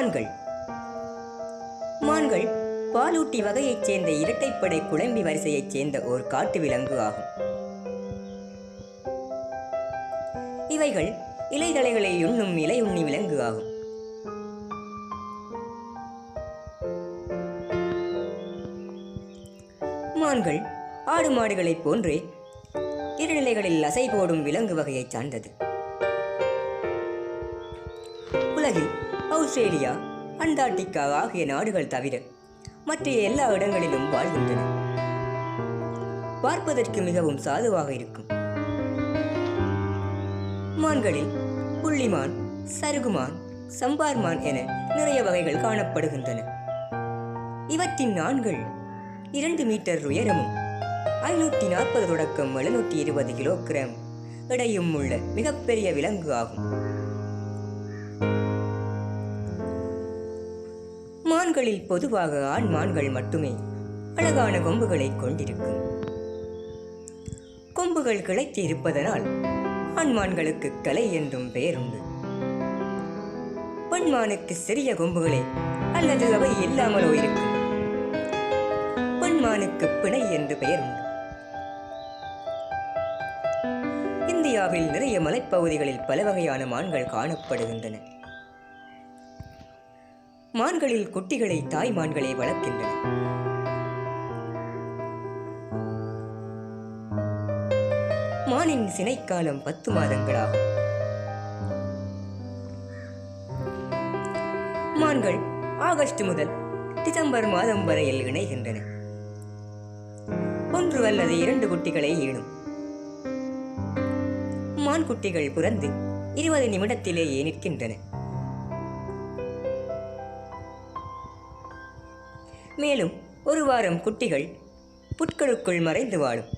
மான்கள். மான்கள் பாலூட்டி வகையைச் சேர்ந்த இரட்டைப்படை குழம்பி வரிசையைச் சேர்ந்த ஒரு காட்டு விலங்கு ஆகும். இவைகள் இலைதலைகளை உண்ணும் இலை உண்ணி விலங்கு ஆகும். மான்கள் ஆடு மாடுகளைப் போன்றே இருநிலைகளில் அசை போடும் விலங்கு வகையைச் சார்ந்தது. உலகில் ஆஸ்திரேலியா அண்டார்டிகா ஆகிய நாடுகள் தவிர மற்ற எல்லா இடங்களிலும் வாழ்கின்றன. பார்ப்பதற்கு மிகவும் சாதுவாக இருக்கும். மான்களில் புள்ளிமான் சருகுமான் சம்பார்மான் என நிறைய வகைகள் காணப்படுகின்றன. இவற்றின் நான்கள் இரண்டு மீட்டர் உயரமும் ஐநூற்றி நாற்பது தொடக்கம் எழுநூற்றி இருபது கிலோகிராம் எடையும் உள்ள மிகப்பெரிய விலங்கு ஆகும். ஆண்களில் பொதுவாக ஆண் மான்கள் மட்டுமே அழகான கொம்புகளை கொண்டிருக்கும். கொம்புகள் கிளைத்து இருப்பதனால் ஆண்மான்களுக்கு கலை என்றும் பெயருண்டு பெண்மானுக்கு சிறிய கொம்புகளே அல்லது அவை இல்லாமலோ இருக்கும். பெண்மானுக்கு பிணை என்று பெயர் உண்டு இந்தியாவில் நிறைய மலைப்பகுதிகளில் பல வகையான மான்கள் காணப்படுகின்றன. மான்களில் குட்டிகளை தாய் மான்களை வளர்க்கின்றன மானின் சினைக்காலம் பத்து மாதங்களாகும். மான்கள் ஆகஸ்ட் முதல் டிசம்பர் மாதம் வரையில் இணைகின்றன. ஒன்று அல்லது இரண்டு குட்டிகளை ஈடும் மான் குட்டிகள் பிறந்து இருபது நிமிடத்திலேயே நிற்கின்றன. மேலும் ஒரு வாரம் குட்டிகள் புட்களுக்குள் மறைந்து வாழும்.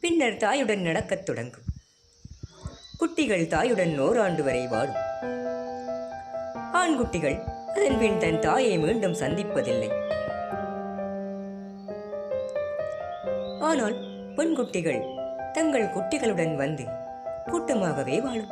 பின்னர் தாயுடன் நடக்கத் தொடங்கும். குட்டிகள் தாயுடன் ஓராண்டு வரை வாழும். ஆண்குட்டிகள் அதன் பின் தன் தாயை மீண்டும் சந்திப்பதில்லை. ஆனால் பெண் குட்டிகள் தங்கள் குட்டிகளுடன் வந்து கூட்டமாகவே வாழும்.